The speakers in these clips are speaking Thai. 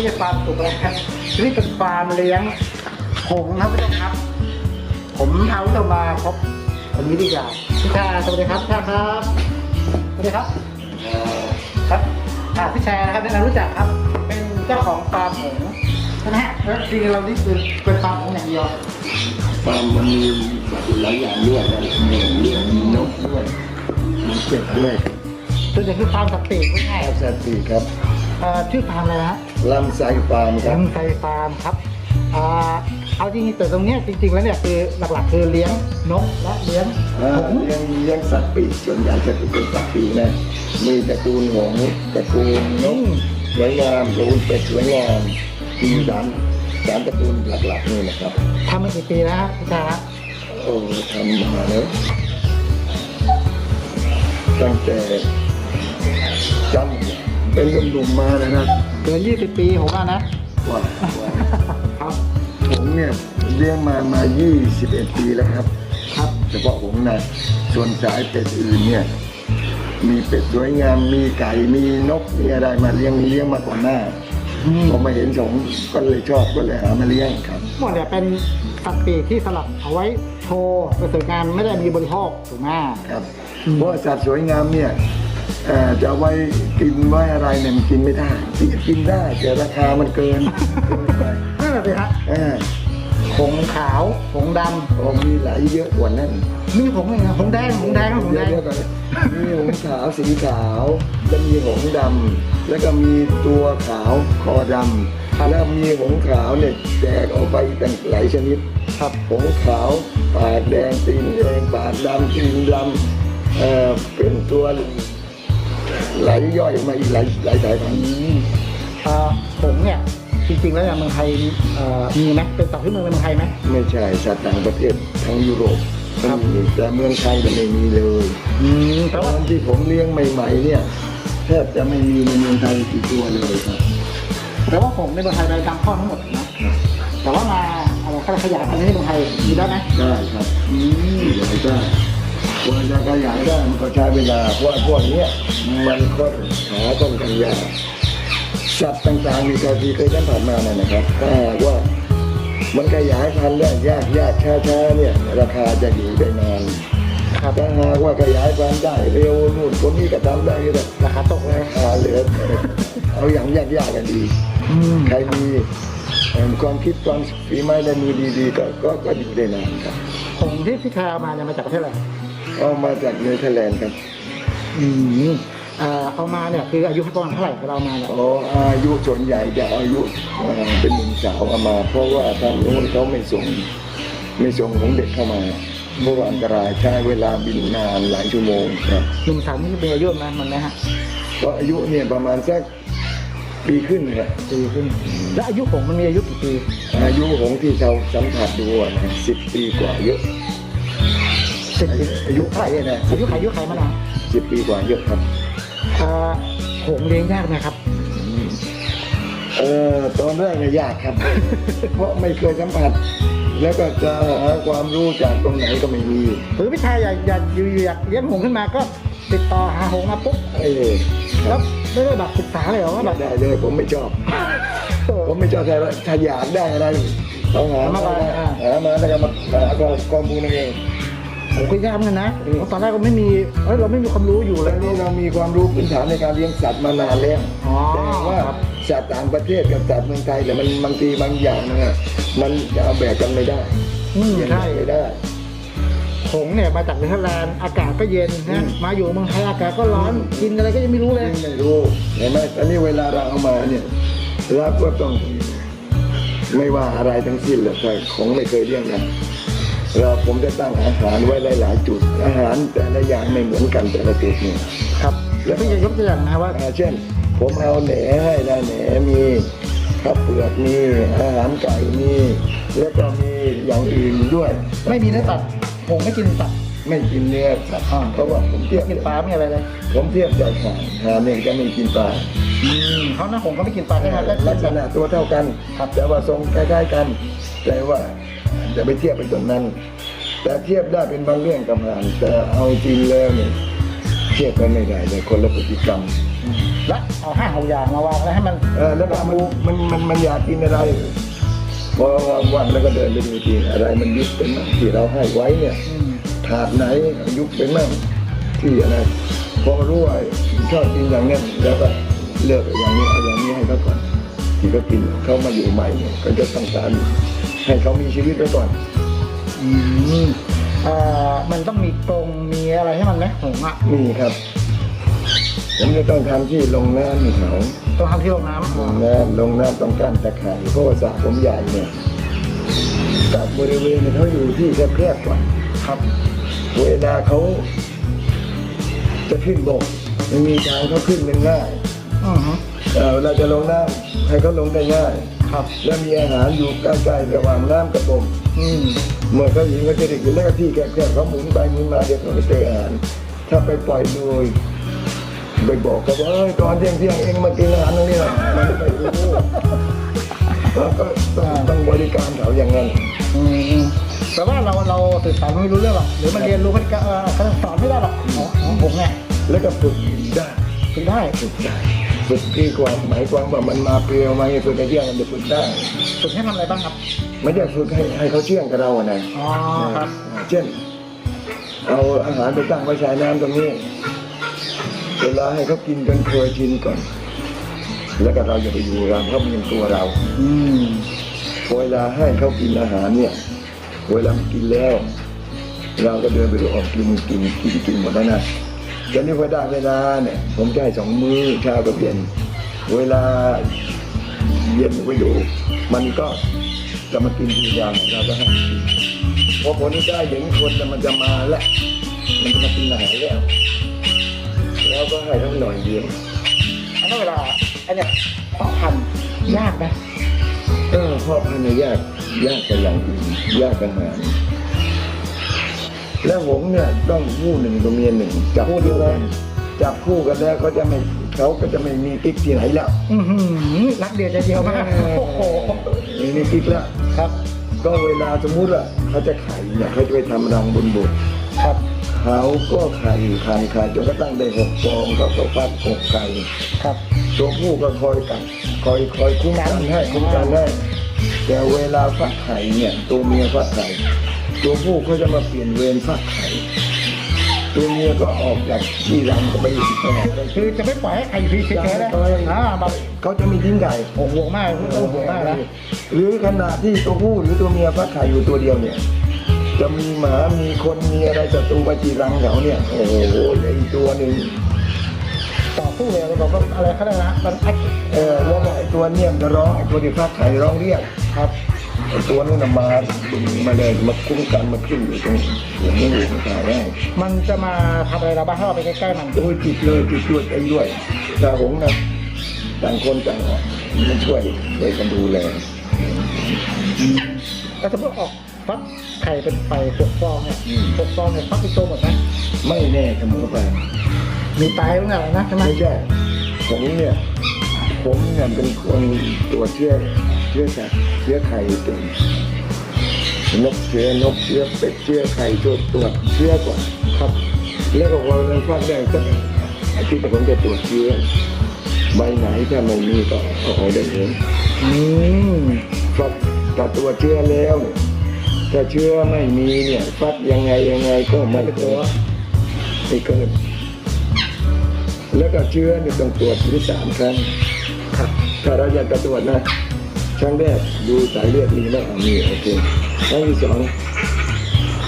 ไม่ใช่ฟาร์มสุกอะไรครับตัวนี้เป็นฟาร์มเลี้ยงหงส์ครับผู้ชมครับ ผมพาผู้ชมมาพบคนนี้ดีกว่าพี่ชาสวัสดีครับพี่ชาครับสวัสดีครับครับอ่าพี่ชานะครับแนะนำรู้จักครับ เป็นเจ้าของฟาร์มหงส์ใช่ไหมฮะแล้วจริงๆเรานี่คือเป็นฟาร์มหงส์อย่างเดียวฟาร์มมันมีหลายอย่างด้วยนะมีเลี้ยงมีนกด้วยมีเป็ดด้วยตัวนี้คือฟาร์มสัตว์ปีกไม่ใช่ครับสติครับเอ่อชื่อฟาร์มอะไรฮะ ลำไส้ฟาร์มครับ ลำไซฟาร์มครับอ่าเอาจริงๆแต่ตรงเนี้ยจริง ๆ แล้วเนี่ยคือหลักๆคือเลี้ยงนกและเลี้ยงอ่าหงส์ เลี้ยงเลี้ยงสัตว์ปีกส่วนใหญ่จะเป็นสัตว์ปีกนะ มีตระกูลหงส์ตระกูลนกสวยงามตระกูลเป็ดสวยงามมีสามสามตระกูลหลักๆนี่นะครับ ทำมากี่ปีแล้วฮะพี่ชาฮะโอ้ทำมาแล้วตั้งแต่จำ เป็นหนุ่มๆมานะครับเกิน20 ปีผมว่านะว่าครับ ผมเนี่ยเลี้ยงมามา 21 ปีแล้วครับ ครับ เฉพาะผมนะส่วนสายเป็ดอื่นเนี่ยมีเป็ดสวยงามมีไก่มีนกมีอะไรมาเลี้ยงเลี้ยงมาก่อนหน้าอืมพอมาเห็นสองก็เลยชอบก็เลยหามาเลี้ยงครับหมดเนี่ยเป็นสัตว์ปีกที่สลับเอาไว้โชว์ประสบการณ์ไม่ได้มีบริโภคถูกไหมครับอืมเพราะสัตว์สวยงามเนี่ย เอ่อจะเอาไว้กินไว้อะไรเนี่ยมันกินไม่ได้ที่กินได้แต่ราคามันเกินเกินไปนั่นแหละสิฮะเออหงส์ขาวหงส์ดพอมีหลายเยอะกว่านั้นำมีหงส์อะไรนะหงส์แดงหงส์แดงหงส์แดงเดี๋ยวๆก่อนมีหงส์ขาวสีขาวแล้วมีหงส์ดำแล้วก็มีตัวขาวคอดำแล้วมีหงส์ขาวเนี่ยแตกออกไปอีกตั้งหลายชนิดครับหงส์ขาวปากแดงตีนแดงปากดำตีนดำเอ่อเป็นตัว ไหลย่อยออกมาอีกหลายหลายสายพันธุ์อ่อหงเนี่ยจริงๆแล้วเนี่ยเมืองไทยเอ่อมีไหมเป็นสัตว์ที่เมืองในเมืองไทยไหม ไม่ใช่สัตว์ต่างประเทศทั้งยุโรปครับมีแต่เมืองไทยจะไม่มีเลยอืมตแต่อว่านที่ผมเลี้ยงใหม่ๆเนี่ยแทบจะไม่มีในเมืองไทยกี่ตัวเลยครับแต่ว่าผมในเมืองไทยไปตามข้อทั้งหมดนะแต่ว่ามาอะไรขยายพันธุ์ในเมืองไทยมีได้ไหมได้ครับอืมขยายได้ กว่าจะขยายได้มันก็ใช้เวลาเพราะว่าพวกนี้มันก็หาต้นกันยากสัตว์ต่างๆมีการที่เคยสัมผัสมาเนี่ยนะครับถ้าหากว่ามันขยายพันธุ์ได้ยากยากช้าช้าๆเนี่ย ราคาจะอยู่ได้นานครับถ้าหากว่าขยายพันธุ์ได้เร็วนู่นคนนี้ก็ทำได้ก็ราคาตกลยราคาเหลือเอาอย่างยากๆกันดีใครมีความคิดความฝีไม้ลายมือดีๆก็ก็อยู่ได้นานครับผมที่พี่คร์เอามาเนี่ยมาจากประเทศอะไร เอามาจากเนเธอร์แลนด์ครับ อืมเอ่อเอามาเนี่ยคืออายุประมาณเท่าไหร่เราเอามาเนี่ย อ๋ออายุส่วนใหญ่จะอายุเอ่อเป็นหนุ่มสาวเอามา เพราะว่าทางโน้นเขาไม่ส่งไม่ส่งของเด็กเข้ามาเพราะว่าอันตรายใช้เวลาบินนานหลายชั่วโมงครับ หนุ่มสาวนี่เป็นอายุประมาณมันไหมฮะก็อายุเนี่ยประมาณสักปีขึ้นครับปีขึ้น แล้วอายุผมมันมีอายุกี่ปีอายุของที่เราสัมผัสดูสิบปีกว่าเยอะ สิบปีอายุไขนะอายุใครอายุใครมาแล้วสิบปีกว่าเยอะครับเอ่อผมเลี้ยงยากไหมครับ เออตอนแรกเนี่ยยากครับ เพราะไม่เคยสัมผัส แล้วก็จะหาความรู้จากตรงไหนก็ไม่มีหรือพี่ชายอยากอยากอยู่อยากเลี้ยงหงส์ขึ้นมาก็ติดต่อหาหงส์มาปุ๊บเออคแล้รัวบไม่ได้แบบศึกษาเลยเหรอว่าแบบได้เลยผมไม่ชอบ ผมไม่ชอบแต่ว่าถ้าอยากได้อะไรต้องหามาหามาแล้วก็มาหาข้อมูลเอาเอง ผมก็ยากเหมือนกันนะเพราะตอนแรกก็ไม่มีเอ้ยเราไม่มีความรู้อยู่เลแล้ยวนี่เรามีความรู้พื้นฐานในการเลี้ยงสัตว์มานานแล้วอ๋อแต่ว่าครับ สัตว์ต่างประเทศกับสัตว์เมืองไทยแต่ยมันบางทีบางอย่างนะมันจะเอาแบบกันไม่ได้อืมเลี้ยงใช่ไม่ได้หงส์เนี่ยมาจากเนเธอร์แลนด์อากาศก็เย็นอืนะม มาอยู่เมืองไทยอากาศก็ร้อนกินอะไรก็ยังไม่รู้เลย ไม่รู้เห็นไหมตอนนี้เวลาเราเอามาเนี่ยเราก็ต้อง ไม่ว่าอะไรทั้งสิ้นเลยแต่ของไม่เคยเลี้ยงนะ เราผมจะตั้งอาหารไว้หลาย ๆ จุด อาหารแต่ละอย่างไม่เหมือนกันแต่ละจุดเนี่ยครับแล้วพี่จะยกตัวอย่างนะว่า อ่าเช่น ผมเอาแหนให้ได้แหนมีข้าวเปลือกมีอาหารไก่มีแล้วก็มีอย่างอื่นด้วย ไม่มีเนื้อสัตว์หงส์ไม่กินสัตว์ ไม่กินเนื้อสัตว์เพราะว่าผมเทียบกินปลาไม่อะไรเลยผมเทียบจากหางหางเนี่ยจะไม่กินปลาอืมเขาหน้าหงส์ก็ไม่กินปลาใช่ไหมก็ลักษณะตัวเท่ากันครับแต่ว่าทรงคล้ายๆกัน แต่ว่า จะไปเทียบเป็นตรงนั้น แต่เทียบได้เป็นบางเรื่องกับหานแต่เอาจริงแล้วเนี่ยเทียบกันไม่ได้เลยคนละพฤติกรรมและเอาห้าหกอย่างมาวางแล้วให้มันเออแล้วก็มันมันมันมันอยากกินอะไรพอวันแล้วก็เดินไปดูทีอะไรมันยุบเป็นมั่งที่เราให้ไว้เนี่ยอืมถาดไหนยุบเป็นมั่งที่อะไรพอรู้ว่าชอบกินอย่างนี้นแล้วก็เลิกอย่างนี้เอาอย่างนี้ให้เขาก่อนที่เขากินเขามาอยู่ใหม่เนี่ยก็จะต้องการ ให้เขามีชีวิตไว้ก่อนอืมเอ่อมันต้องมีกรงมีอะไรให้มันไหมหงส์อะมีครับผมจะต้องทำที่ลงน้ำให้เขาต้องทำที่โรงน้ำลงน้ำลงน้ำต้องการตะไคร่เพราะว่าสระผมใหญ่เนี่ยกับบริเวณเนี่ยเขาอยู่ที่แคบๆก่อน ครับ เวลาเขาจะขึ้นบกมันมีทางเขาขึ้นเป็นง่ายอือฮึ เอ่อเวลาจะลงน้ำให้เขาลงได้ง่าย ครับ และมีอาหารอยู่ใกล้ๆระหว่างน้ำกับผมอืมเมื่อเขาหิวก็จะได้กินแล้วก็ที่แคบๆเขาหมุนไปหมุนมาเดี๋ยวเขาก็เจออาหารถ้าไปปล่อยโดยไปบอกเขาว่าเอ้ยตอนเที่ยงเที่ยงๆเองมากินอาหารตรงนี้นะมันไม่รู้แล้วก็ต้องต้องบริการเขาอย่างนั้นอืมแต่ว่าเราเราสื่อสารไม่รู้เรื่องหรอกหรือมันเรียนรู้มันก็เอ่อเขาสอนไม่ได้หรอกของของผมเนี่ยแล้วก็ฝึกได้ฝึกได้ฝึกได้ ฝึกที่ความหมายความว่ามันมาเปรียวมาให้ฝึกในเที่ยงมันจะฝึกได้ฝึกให้ทำอะไรบ้างครับ ไม่ได้ฝึกให้ให้เขาเชื่องกับเราอะนะอ๋อครับ เช่น เอาอาหารไปตั้งไว้ชายน้ำตรงนี้ เวลาให้เขากินจนเคยชินก่อน แล้วก็เราจะไปอยู่รำเขาเป็นตัวเรา อืมพอเวลาให้เขากินอาหารเนี่ย เวลามันกินแล้ว เราก็เดินไปดูออกกินกินกินกินหมดแล้วนะ จะนี่พอได้เวลาเนี่ย ผมจะให้สองมื้อเช้ากับเย็น เวลาเย็นไปดูมันก็จะมากินทียามเราก็ให้กินพอผลได้เห็นคนแล้วมันจะมาแล้วมันจะมากินอาหารแล้วแล้วก็ให้ทั้งหน่อยเดียวอันนั้นเวลาไอันเนี้ยเพาะพันธุ์ยากไหมเออพ่อพันธุ์เนี่ยยากยากกันอย่างอื่นยากกันหาร แล้วหงส์เนี่ยต้องคู่หนึ่งตัวเมียหนึ่งจับคู่กันจับคู่กันแล้วเขาจะไม่เขาก็จะไม่มีกิ๊กที่ไหนแล้วอือหือรักเดียวใจเดียวมากโอ้โหไม่มีกิ๊กแล้วครับ ก็เวลาสมมุติว่าเขาจะไข่เนี่ยเขาจะไปทำรังบนบกครับ เขาก็ไข่ไข่ไข่จนกระทั่งได้หกฟองเขาก็ฟักหกไข่ครับ ตัวผู้ก็คอยกัดคอยคอยคุ้มกันให้คุ้มกันให้แต่เวลาฟักไข่เนี่ยตัวเมียฟักไข่ ตัวผู้ก็จะมาเปลี่ยนเวรฟักไข่ตัวเมียก็ออกจากที่รังก็ไปอยู่ที่ต่อคือจะไม่ปล่อยให้ใครอยู่เฉยๆนะอ่าแบบเขาจะไม่ทิ้งไก่โอ้โหห่วงมากโอ้โหห่วงมากนะหรือขณะที่ตัวผู้หรือตัวเมียฟักไข่อยู่ตัวเดียวเนี่ยจะมีหมามีคนมีอะไรศัตรูมาจีรังเขาเนี่ยโอ้โหไอ้ตัวหนึ่งต่อสู้เลยเราบอกว่าอะไรเขาเรียกนะมันแอคเออแล้วไอ้ตัวเนี่ยมันจะร้องไอ้ตัวที่ฟักไข่ร้องเรียกครับไอ้ ตัวนู้นมามาเลยมาคุ้มกันมาขึ้นอยู่ตรงหัวมือของขาได้มันจะมาทำอะไรเราบ้างถ้าเราไปใกล้ๆมันโอ้ยจิตเลยจิตด้วยไอ้ด้วยตาหงส์นะต่างคนต่างมันช่วยช่วยกันดูแลแต่สมมติออกฟักไข่เป็นไฟหกฟองเนี่ยหกฟองเนี่ยฟักเป็นตัวหมดไหมไม่แน่เสมอไปมีตายบ้างแหละนะใช่ไหมไม่ใช่ผมเนี่ยผมเนี่ยเป็นคนตรวจเชื้อ เชื้อสัตว์เชื้อไข่ตัวนกเชื้อนกเชื้อเป็ดเชื้อไข่ตัวตรวจเชื้อก่อนครับ แล้วก็พอเราฟักได้ก็อาทิตย์ผมจะตรวจเชื้อใบไหนถ้าไม่มีก็เอาออกได้เองอืมฟักถ้าตรวเชื้อแล้วถ้าเชื้อไม่มีเนี่ยฟักยังไงยังไงก็ไม่เกิดไม่เกิดแล้วก็เชื้อเนี่ยต้องตรวจถึงสามครั้งครับถ้าเราอยากจะตรวจนะ ครั้งแรกดูสายเลือดมีไหมอ่ามีโอเคครั้งที่สอง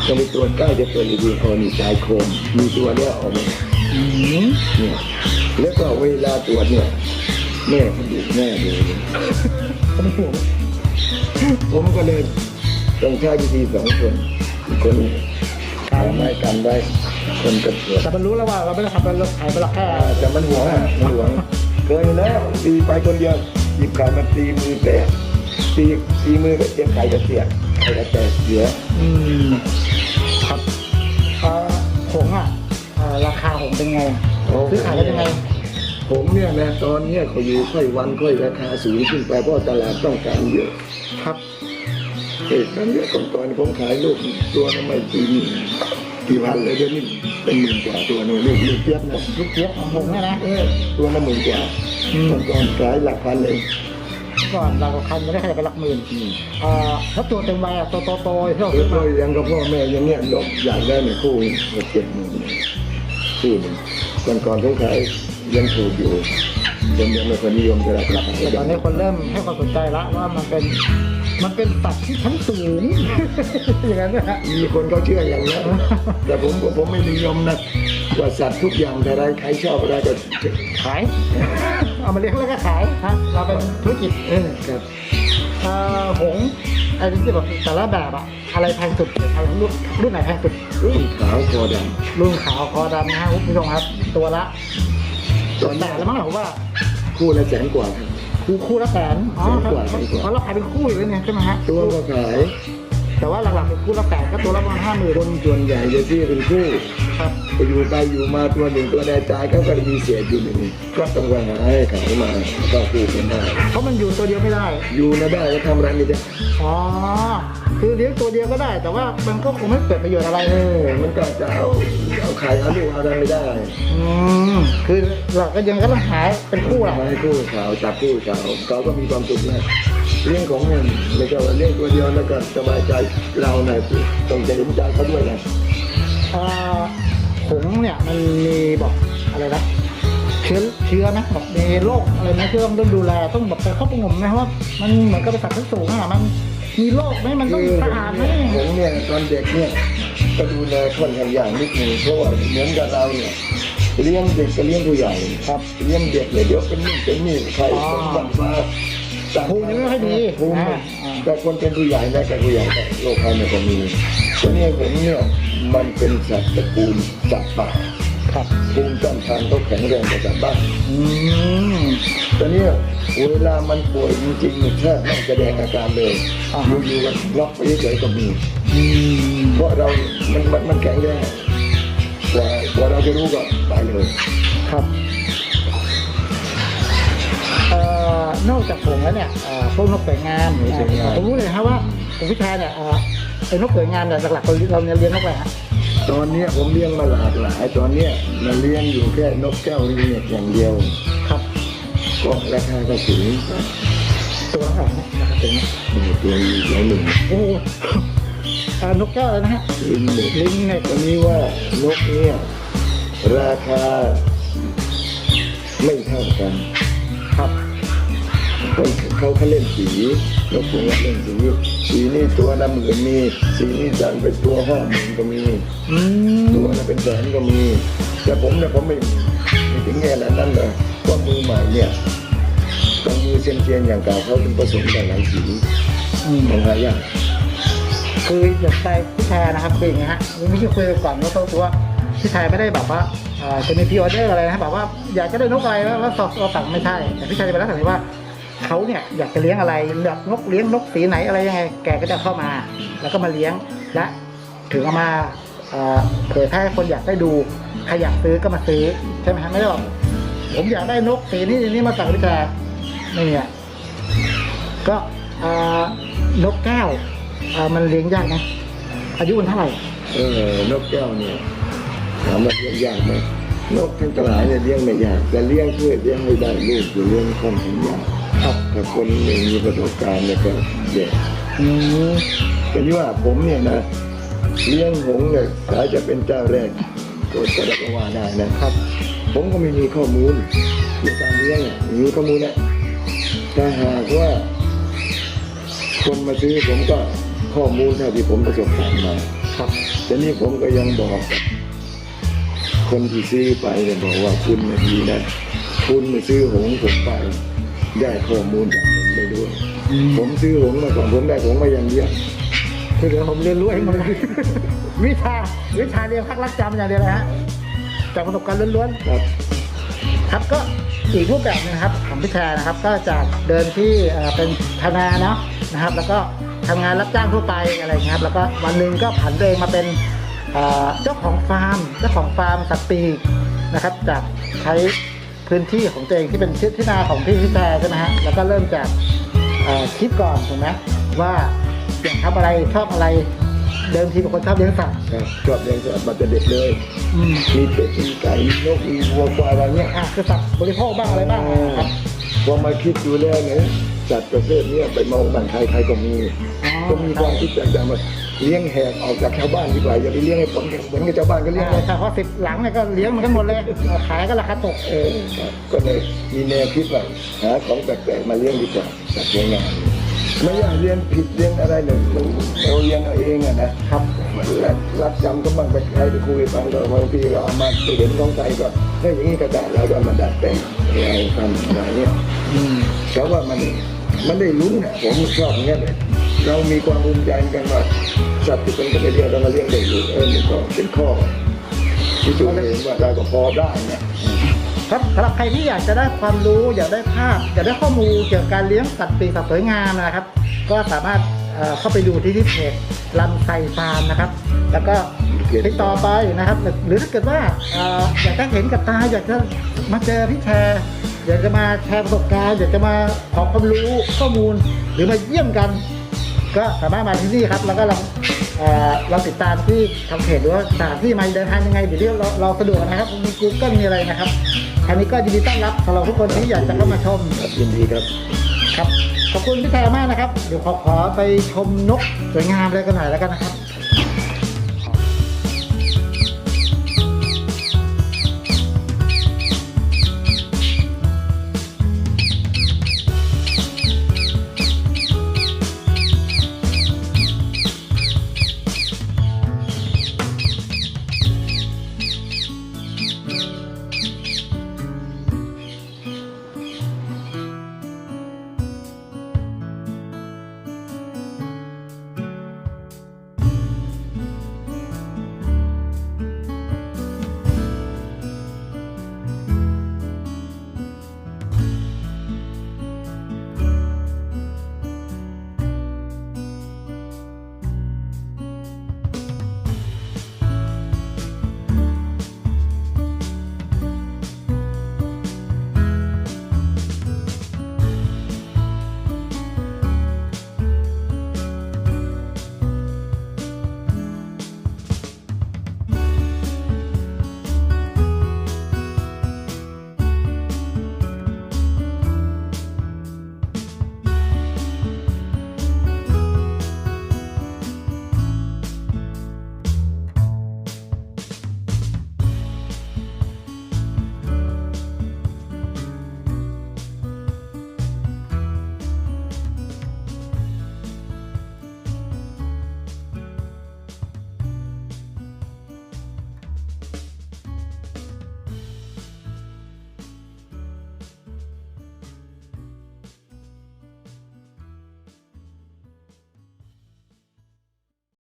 จะไปตรวจใกล้จะตรวจอีกทีอ๋อนี่สายโคมมีตัวเนี้ยออกมาอืมเนี่ยแล้วก็เวลาตรวจเนี่ยแม่เขาดูแม่ดูเลยเป็นห่วงผมก็เลยต้องใช้วิธีสองคนอีกคนหาไม้กันไว้คนก็ตรวจแต่มันรู้แล้วว่าเราไม่ได้ทำเป็นรถไข่เป็นหรอกแค่อ่าแต่มันหวงอะมันหวงเคยแล้วตีไปคนเดียวห ยิบไข่มาตีมือแตกตีตีมือก็เจ็บไข่จะเสียกไข่จะแตกเสียอืมครับเอ่อผงอะเอ่อราคาผงเป็นไงซื้อขายกันยังไง ผมเนี่ยนะตอนเนี้ยเขาอยู่ค่อยวันค่อยราคาสูงขึ้นไปเพราะตลาดต้องการเยอะครับเอกนั้นเนี่ยก่อนก่อนๆผมขายลูกตัวนั้นไม่กี่ี่พันเลยเดี๋ยวนี้เป็นหมื่นกว่าตัวหนึ่งลูกลูกเจี๊ยบนะลูกเจี๊ยบของผมเนี่ยนะเออตัวละหมื่นกว่ามก่อนก่อนขายหลักพันเลยก่อนเราก็คันไม่ได้ขยับไปหลักหมื่นอ่อแล้วตัวเต็มวัยตัวโตๆที่เราแล้ซื้วอก็มายังกับพ่อแม่ยังเนี้ยหยกอยากได้ในคู่หกเจ็ดหมื่นคู่หนึ่งก่อนก่อนผมขายยังถูกอยู่คนยังไม่ค่อยนิยมเท่าไหร่ครับแต่ตอนนี้คนเริ่มให้ความสนใจละว่ามันเป็น มันเป็นสัตว์ที่ชั้นสูง อย่างนั้นนะฮะ มีคนเขาเชื่ออย่างนั้นแต่ผมผมไม่นิยมนะว่าสัตว์ทุกอย่างแต่ใดใครชอบอะไรก็ขาย เอามาเลี้ยงแล้วก็ขายฮะเราเป็นธุรกิจเออครับเอ่อหงส์ไอ้ที่แบบแต่ละแบบอะอะไรแพงสุดอะไรรุ่นรุ่นไหนแพงสุดรุ่นขาวคอดรุ่นขาวคอดำนะฮะคุณผู้ชมครับ ตัวละำตอนแต่นี้แล้วมั้งผมว่า คู่ละแสนกว่าครับ คู่คู่ละแสนอ๋อแสนกว่าแสนกว่า เพราะเราขายเป็นคู่อยู่เลยเนี่ยใช่ไหมฮะตัวก็ขายแต่ว่าหลักๆเป็นคู่ละแสนก็ตัวละประมาณห้าหมื่นคนส่วนใหญ่จะซื้อเป็นคู่ครับไปอยู่ไปอยู่มาตัวหนึ่งตัวใดตายเขาก็จะมีเศษอยู่หนึ่งก็ต้องไปหาให้เขามาก็คู่กันได้เพราะมันอยู่ตัวเดียวไม่ได้อยู่นะได้ก็ทำอะไรไม่ได้อ๋อคือเลี้ยงตัวเดียวก็ได้ แต่ว่ามันก็คงไม่เกิดประโยชน์อะไรเออมันก็จะเอา เอาไข่เอาลูกเอาอะไรไม่ได้อืมคือเราก็ยังก็ต้องหาเป็นคู่แหละมาให้คู่ขาวจับคู่ขาวเขาก็มีความสุขนะเรื่องของมันไม่ใช่ว่าเรื่องตัวเดียวแล้วก็สบายใจเราหน่อยต้องจะเห็นใจเขาด้วยนะเอ่อผงเนี่ยมันมีบอกอะไรนะเชื้อเชื้อไหมบอกมีโรคอะไรไหมที่ต้องดูแลต้องแบบไปเข้าประงมไหมเพราะว่ามันเหมือนกับเป็นสัตว์ชั้นสูงอะมันมีโรคไหมมันต้องสะอาดไหม ผมเนี่ยตอนเด็กเนี่ย ก็ดูแลคนกันอย่างนิดนึงเพราะว่าเหมือนกับเราเนี่ยเลี้ยงเด็กก็เลี้ยงผู้ใหญ่ครับเลี้ยงเด็กเนี่ยเดี๋ยวเป็นนี่เป็นนี่ใครอ๋อคนบังฟ้าภูมิไม่ค่อยดีภูมิอ่าอ่าแต่คนเป็นผู้ใหญ่นะแต่ผู้ใหญ่ก็โรคภัยมันก็มีตัวเนี้ผมเนี่ยมันเป็นสัตว์ตระกูลสัตว์ป่าครับภูมิต้านทานเขาแข็งแรงกว่าสัตว์บ้านอืมตัวเนี้ยเวลามันป่วยจริงๆแทบไม่แสดงอาการเลยอ่าอยู่ๆก็ล็อกไปเฉยๆก็มีอืม เพราะเรา มันมันมันแข็งแรงกว่ากว่าเราจะรู้ก็ตายเลยครับเอ่อนอกจากผงแล้วเนี่ยเอ่อพวกนกสวยงามผมรู้เลยครับว่าผมพิชายเนี่ยเอ่อไอ้นกสวยงามเนี่ยหลักๆเราเราเนี่ยเลี้ยงนกอะไรฮะตอนเนี้ยผมเลี้ยงมาหลากหลายตอนเนี้ยมันเลี้ยงอยู่แค่นกแก้วลิงเนี่ยอย่างเดียว ครับก็ราคาก็สูงตัวละเท่าไหร่นะราคาถึงนี่ตัวอีกหลายหนึ่งโอ้โหเอ่อ นกแก้วเลยนะฮะลิงเนี่ยลิงเนี่ยตอนนี้ว่านกเนี่ยราคาไม่เท่ากันครับคนเขาเขาเล่นสีนกพวกนี้เล่นสีสีนี่ตัวละหมื่นมีสีนี่ดันไปตัวห้าหมื่นก็มีอืมตัวละเป็นแสนก็มี แต่ผมเนี่ยผมไม่ไม่ถึงแง่นั้นนั่นเลยเพราะมือใหม่เนี่ยต้องมือเซียนเซียนๆอย่างเก่าเขาถึงผสมกันหลายสีอืมของหายาก คืออยากใจพี่ชายนะครับคืออย่างเงี้ยฮะไม่ใช่คุยก่อนว่าตัวตัวพี่ชายไม่ได้แบบว่าจะมีพรีออเดอร์อะไรนะแบบว่าอยากจะได้นกอะไรแล้วแล้วเราสั่งไม่ใช่แต่พี่ชายจะเป็นลักษณะที่ว่าเขาเนี่ยอยากจะเลี้ยงอะไรอยากนกเลี้ยงนกสีไหนอะไรยังไง แกก็จะเข้ามา แล้วก็มาเลี้ยงและถึงเอามาเผยแพร่คนอยากได้ดูใครอยากซื้อก็มาซื้อใช่ไหมฮะไม่ได้บอกผมอยากได้นกสีนี้นี้มาสั่งพี่ชายไม่เนี่ยก็นกแก้ว อ่อมันเลี้ยงยากนะอายุมันเท่าไหร่เออนกแก้วเนี่ยถามว่าเลี้ยงยากไหมนกทั้งหลายเนี่ยเลี้ยงไม่ยากแต่เลี้ยงเพื่อเลี้ยงให้ได้ลูกอยู่เลี้ยงค่อนข้างยากครับถ้าคนไม่มีประสบการณ์เนี่ยก็แย่อืมแต่ที่ว่าผมเนี่ยนะเลี้ยงหงส์เนี่ยสายจะเป็นเจ้าแรกก็จะได้ก็ว่าได้นะครับ ผมก็ไม่มีข้อมูลในการเลี้ยงอะไม่มีข้อมูลนะถ้าหากว่า คนมาซื้อผมก็ ข้อมูลเท่าที่ผมประสบการณ์มาครับแต่นี่ผมก็ยังบอกกับคนที่ซื้อไปเนี่ยบอกว่าคุณเนี่ยดีนะคุณมาซื้อหงส์ผมไป ได้ข้อมูลจากผมไปด้วย ผมซื้อหงส์มาก่อนผมได้หงส์มาอย่างเดียวคือเดี๋ยวผมเรียนรู้เองหมดเลยวิชาวิชาเรียนพักรักจำอย่างเดียวเลยฮะจากประสบการณ์ล้วนครับๆครับก็อีกรูปแบบหนึงนะครับของพี่แทนนะครับ ก็จากเดินที่เอ่อเป็นชาวนาเนาะนะครับ แล้วก็ ทำงานรับจ้างทั่วไปอะไรอย่างเงี้ยครับแล้วก็วันหนึ่งก็ผันตัวเองมาเป็นเอ่อเจ้าของฟาร์มเจ้าของฟาร์มสัตว์ปีกนะครับจากใช้พื้นที่ของตัวเองที่เป็นที่ที่นาของพี่พี่แทนใช่ไหมฮะแล้วก็เริ่มจากเอ่อคิดก่อนถูกไหมว่าอยากทำอะไรชอบอะไรเดิมทีเป็นคนชอบเลี้ยงสัตว์ครับชอบเลี้ยงสัตว์มาแต่เด็กเลยอืมมีเป็ดมีไก่มีนกมีวัวควายอะไรเงี้ยอะคือสัตว์บริโภคบ้างอะไรบ้างนะครับพอมาคิดดูแล้วเนี่ย สัตว์ประเภทเนี้ยไปมองบ้านใครใครก็มีอ๋อก็มีความคิดต่างๆว่าเลี้ยงแหกออกจากชาวบ้านดีกว่าอย่าไปเลี้ยงให้ผลเหมือนกับชาวบ้านก็เลี้ยงใช่ใช่เพราะสิบหลังเนี่ยก็เลี้ยงมันกันหมดเลยขายก็ราคาตกเออครับก็เลยมีแนวคิดว่าหาของแปลกๆมาเลี้ยงดีกว่าสัตว์เลี้ยงงานไม่อยากเลี้ยงผิดเลี้ยงอะไรเลยมันเราเลี้ยงเอาเองอะนะครับรักรักจำก็บ้างไปใครไปคุยฟังก็บางทีก็เอามาไปเห็นของใจก็เฮ้ยอย่างนี้ก็ได้เราก็มาดัดแปลงเอาทำอะไรเนี่ยอืมเพราะว่ามัน มันได้ลุ้นอะผมชอบเงี้ยเลยเรามีความภูมิใจกันว่าสัตว์ที่เป็นกันเลี้ยงเรามาเลี้ยงได้อยู่เออมันก็เป็นข้อที่สุดเห็นว่าเราก็พอได้เนี่ยครับสำหรับใครที่อยากจะได้ความรู้อยากได้ภาพ อยากได้ข้อมูลเกี่ยวกับการเลี้ยงสัตว์ปีกสัตว์สวยงามนะครับ ก็สามารถเข้าไปดูที่ที่เพจลำไซฟาร์มนะครับ แล้วก็ติดต่อไปนะครับ หรือถ้าเกิดว่าเอ่ออยากจะเห็นกับตาอยากจะมาเจอพี่แชร์ อยากจะมาแชร์ประสบการณ์อยากจะมาขอความรู้ข้อมูลหรือมาเยี่ยมกัน ก็สามารถมาที่นี่ครับ แล้วก็ลองเอ่อเราติดตามที่ทางเพจหรือว่าสถานที่มาเดินทางยังไงเดี๋ยวนี้เราเราสะดวกนะครับมี Google มีอะไรนะครับอันนี้ก็ยินดีต้อนรับสำหรับทุกคนที่อยากจะเข้ามาชมครับยินดีครับครับขอบคุณพี่แทมากนะครับ เดี๋ยวขอขอไปชมนกสวยงามอะไรกันหน่อยแล้วกันนะครับ